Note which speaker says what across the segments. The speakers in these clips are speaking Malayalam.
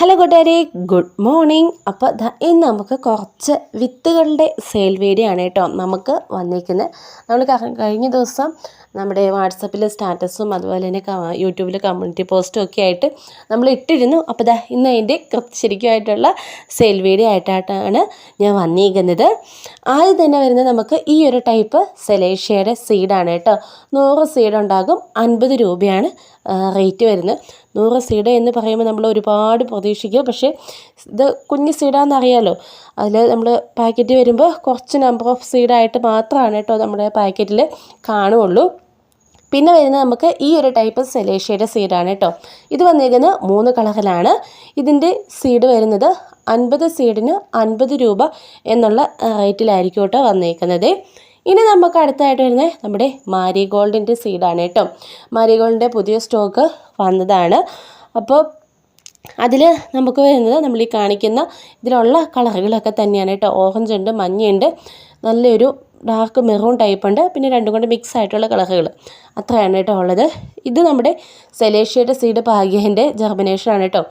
Speaker 1: ഹലോ കൂട്ടുകാരെ. ഗുഡ് മോർണിംഗ് അപ്പോൾ ഇന്ന് നമുക്ക് കുറച്ച് വിത്തുകളുടെ സെയിൽ ആണ് കേട്ടോ നമുക്ക് വന്നിരിക്കുന്നത് നമ്മൾ കഴിഞ്ഞ ദിവസം നമ്മുടെ വാട്സപ്പിൽ സ്റ്റാറ്റസും അതുപോലെ തന്നെ യൂട്യൂബിൽ കമ്മ്യൂണിറ്റി പോസ്റ്റും ഒക്കെ ആയിട്ട് നമ്മൾ ഇട്ടിരുന്നു. അപ്പോൾ ദാ ഇന്ന് അതിന്റെ ശരിക്കുമായിട്ടുള്ള സെയിൽ വീഡിയോ ആയിട്ടാണ് ഞാൻ വന്നിരിക്കുന്നത് ആദ്യം തന്നെ വരുന്നത് നമുക്ക് ഈ ഒരു ടൈപ്പ് സെലേഷ്യയുടെ സീഡാണ് കേട്ടോ. നൂറ് സീഡ് ഉണ്ടാകും. അൻപത് രൂപയാണ് റേറ്റ് വരുന്നത്. നൂറ് സീഡ് എന്ന് പറയുമ്പോൾ നമ്മൾ ഒരുപാട് പ്രതീക്ഷിക്കും പക്ഷേ ഇത് കുഞ്ഞ് സീഡാണെന്ന് അറിയാമല്ലോ അതിൽ നമ്മൾ പാക്കറ്റ് വരുമ്പോൾ കുറച്ച് നമ്പർ ഓഫ് സീഡായിട്ട് മാത്രമാണ് കേട്ടോ നമ്മുടെ പാക്കറ്റിൽ കാണുകയുള്ളൂ പിന്നെ വരുന്നത് നമുക്ക് ഈ ഒരു ടൈപ്പ് സെലേഷ്യയുടെ സീഡാണ് കേട്ടോ. ഇത് വന്നിരിക്കുന്നത് മൂന്ന് കളറിലാണ്. ഇതിന്റെ സീഡ് വരുന്നത് അൻപത് സീഡിന് അൻപത് രൂപ എന്നുള്ള റേറ്റിലായിരിക്കും കേട്ടോ വന്നേക്കുന്നത്. ഇനി നമുക്ക് അടുത്തായിട്ട് വരുന്നത് നമ്മുടെ മാരിഗോൾഡിന്റെ സീഡാണ് കേട്ടോ. മാരിഗോൾഡിന്റെ പുതിയ സ്റ്റോക്ക് വന്നതാണ്. അപ്പോൾ അതിൽ നമുക്ക് വരുന്നത് നമ്മൾ ഈ കാണിക്കുന്ന ഇതിലുള്ള കളറുകളൊക്കെ തന്നെയാണ് കേട്ടോ. ഓറഞ്ച് ഉണ്ട് മഞ്ഞയുണ്ട്. നല്ലൊരു ഡാർക്ക് മെറൂൺ ടൈപ്പ് ഉണ്ട്. പിന്നെ രണ്ടും കൊണ്ട് മിക്സ് ആയിട്ടുള്ള കളറുകൾ അത്രയാണ് കേട്ടോ ഉള്ളത്. ഇത് നമ്മുടെ സെലേഷ്യയുടെ സീഡ് പാകിയതിന്റെ ജെർമിനേഷനാണ് കേട്ടോ.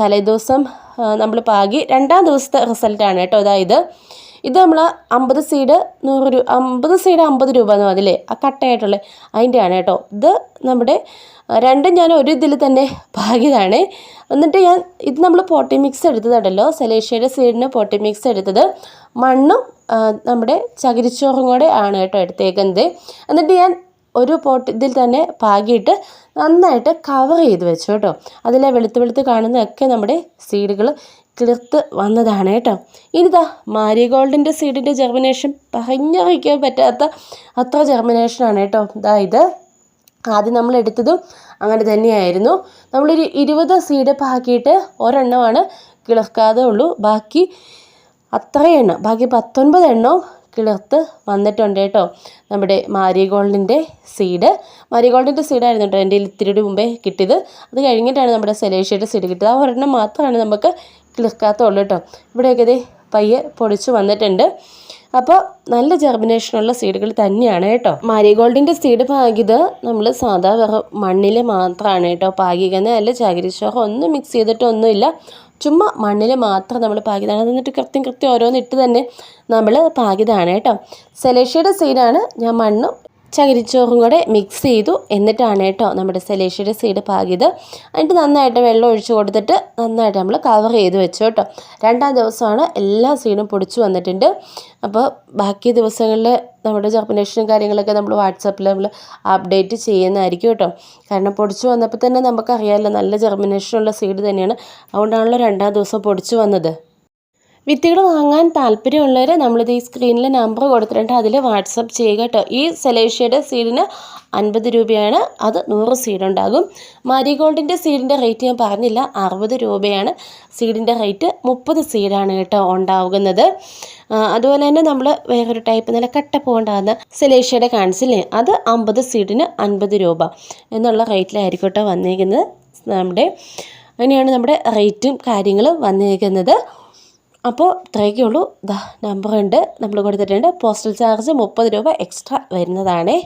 Speaker 1: തലേദിവസം നമ്മൾ പാകി രണ്ടാം ദിവസത്തെ റിസൾട്ടാണ് കേട്ടോ. അതായത് ഇത് നമ്മൾ അമ്പത് സീഡ് നൂറ് രൂപ അമ്പത് സീഡ് അമ്പത് രൂപ എന്ന് അതില്ലേ ആ കട്ടയായിട്ടുള്ള. അതിന്റെയാണ് കേട്ടോ. ഇത് നമ്മുടെ രണ്ടും ഞാൻ ഒരു ഇതിൽ തന്നെ പാകിയതാണ് എന്നിട്ട് ഞാൻ ഇത് നമ്മൾ പോട്ടി മിക്സ് എടുത്തതുണ്ടല്ലോ സെലേഷ്യയുടെ സീഡിന് പോട്ടി മിക്സ് എടുത്തത്. മണ്ണും നമ്മുടെ ചകിരിച്ചോറും കൂടെ ആണ് കേട്ടോ എടുത്തേക്കുന്നത്. എന്നിട്ട് ഞാൻ ഒരു പോട്ട് ഇതിൽ തന്നെ പാകിയിട്ട് നന്നായിട്ട് കവർ ചെയ്ത് വെച്ചു കേട്ടോ. അതിലെ വെളുത്ത് വെളുത്ത് കാണുന്നതൊക്കെ നമ്മുടെ സീഡുകൾ കിളിർത്ത് വന്നതാണ് കേട്ടോ. ഇനിതാ മാരിഗോൾഡിന്റെ സീഡിന്റെ ജെർമിനേഷൻ പറഞ്ഞറിയിക്കാൻ പറ്റാത്ത അത്ര ജെർമിനേഷനാണ് കേട്ടോ. ഇതാ ഇത് ആദ്യം നമ്മൾ എടുത്തതും അങ്ങനെ തന്നെയായിരുന്നു. നമ്മളൊരു ഇരുപത് സീഡ് പാക്കിയിട്ട് ഒരെണ്ണമാണ് കിളിർക്കാതെ ഉള്ളൂ. ബാക്കി അത്രയെണ്ണം ബാക്കി പത്തൊൻപത് എണ്ണവും കിളിർത്ത് വന്നിട്ടുണ്ട് കേട്ടോ. നമ്മുടെ മാരിഗോൾഡിന്റെ സീഡ് മാരിഗോൾഡിന്റെ സീഡായിരുന്നു കേട്ടോ. എന്റെ ഇത്തിരി മുമ്പേ കിട്ടിയത്. അത് കഴിഞ്ഞിട്ടാണ് നമ്മുടെ സെലേഷ്യയുടെ സീഡ് കിട്ടിയത്. ആ ഒരെണ്ണം മാത്രമാണ് നമുക്ക് കിളിർക്കാത്തുള്ളൂ കേട്ടോ. ഇവിടെയൊക്കെ ഇതേ പയ്യെ പൊടിച്ച് വന്നിട്ടുണ്ട്. അപ്പോൾ നല്ല ജെർമിനേഷനുള്ള സീഡുകൾ തന്നെയാണ് കേട്ടോ. മാരിഗോൾഡിന്റെ സീഡ് പാകിയത് നമ്മൾ സാധാ വെറും മണ്ണിൽ മാത്രമാണ് കേട്ടോ. പാകിക്കുന്നത് അല്ല ചകിരിച്ചോറ് ഒന്നും മിക്സ് ചെയ്തിട്ടൊന്നുമില്ല. ചുമ്മാ മണ്ണിൽ മാത്രം നമ്മൾ പാകിയതാണ്. എന്നിട്ട് കൃത്യം കൃത്യം ഓരോന്നിട്ട് തന്നെ നമ്മൾ പാകിയതാണ് കേട്ടോ. സെലേഷ്യയുടെ സീനാണ് ഞാൻ മണ്ണും ചകിരിച്ചോറും കൂടെ മിക്സ് ചെയ്തു. എന്നിട്ടാണ് കേട്ടോ നമ്മുടെ സെലേഷ്യയുടെ സീഡ് പാകിയത്. എന്നിട്ട് നന്നായിട്ട് വെള്ളം ഒഴിച്ചു കൊടുത്തിട്ട് നന്നായിട്ട് നമ്മൾ കവർ ചെയ്ത് വെച്ചു കേട്ടോ. രണ്ടാം ദിവസമാണ് എല്ലാ സീഡും പൊടിച്ചു വന്നിട്ടുണ്ട്. അപ്പോൾ ബാക്കി ദിവസങ്ങളിൽ നമ്മുടെ ജർമിനേഷനും കാര്യങ്ങളൊക്കെ നമ്മൾ വാട്സാപ്പിൽ നമ്മൾ അപ്ഡേറ്റ് ചെയ്യുന്നതായിരിക്കും കേട്ടോ. കാരണം പൊടിച്ചു വന്നപ്പോൾ തന്നെ നമുക്കറിയാമല്ലോ നല്ല ജർമിനേഷനുള്ള സീഡ് തന്നെയാണ്. അതുകൊണ്ടാണല്ലോ രണ്ടാം ദിവസം പൊടിച്ചു വന്നത്. വിത്തുകൾ വാങ്ങാൻ താല്പര്യമുള്ളവർ നമ്മളിത് ഈ സ്ക്രീനിൽ നമ്പർ കൊടുത്തിട്ടുണ്ട്. അതിൽ വാട്സപ്പ് ചെയ്യുക കേട്ടോ. ഈ സെലേഷ്യയുടെ സീഡിന് അൻപത് രൂപയാണ്. അത് നൂറ് സീഡ് ഉണ്ടാകും. മാരിഗോൾഡിന്റെ സീഡിന്റെ റേറ്റ് ഞാൻ പറഞ്ഞില്ല. അറുപത് രൂപയാണ്. സീഡിന്റെ റേറ്റ് മുപ്പത് സീഡാണ് കേട്ടോ ഉണ്ടാകുന്നത് അതുപോലെ തന്നെ നമ്മൾ വേറൊരു ടൈപ്പ് നല്ല കട്ടപ്പൂ ഉണ്ടാകുന്ന സെലേഷ്യയുടെ കാണിച്ചില്ലേ അത് അമ്പത് സീഡിന് അൻപത് രൂപ എന്നുള്ള റേറ്റിലായിരിക്കും കേട്ടോ വന്നിരിക്കുന്നത് നമ്മുടെ അങ്ങനെയാണ് നമ്മുടെ റേറ്റും കാര്യങ്ങളും വന്നിരിക്കുന്നത് അപ്പോൾ ഇത്രയൊക്കെ ഉള്ളൂ. ദാ നമ്പർ ഉണ്ട്. നമ്മൾ കൊടുത്തിട്ടുണ്ട്. പോസ്റ്റൽ ചാർജ് മുപ്പത് രൂപ എക്സ്ട്രാ വരുന്നതാണേ.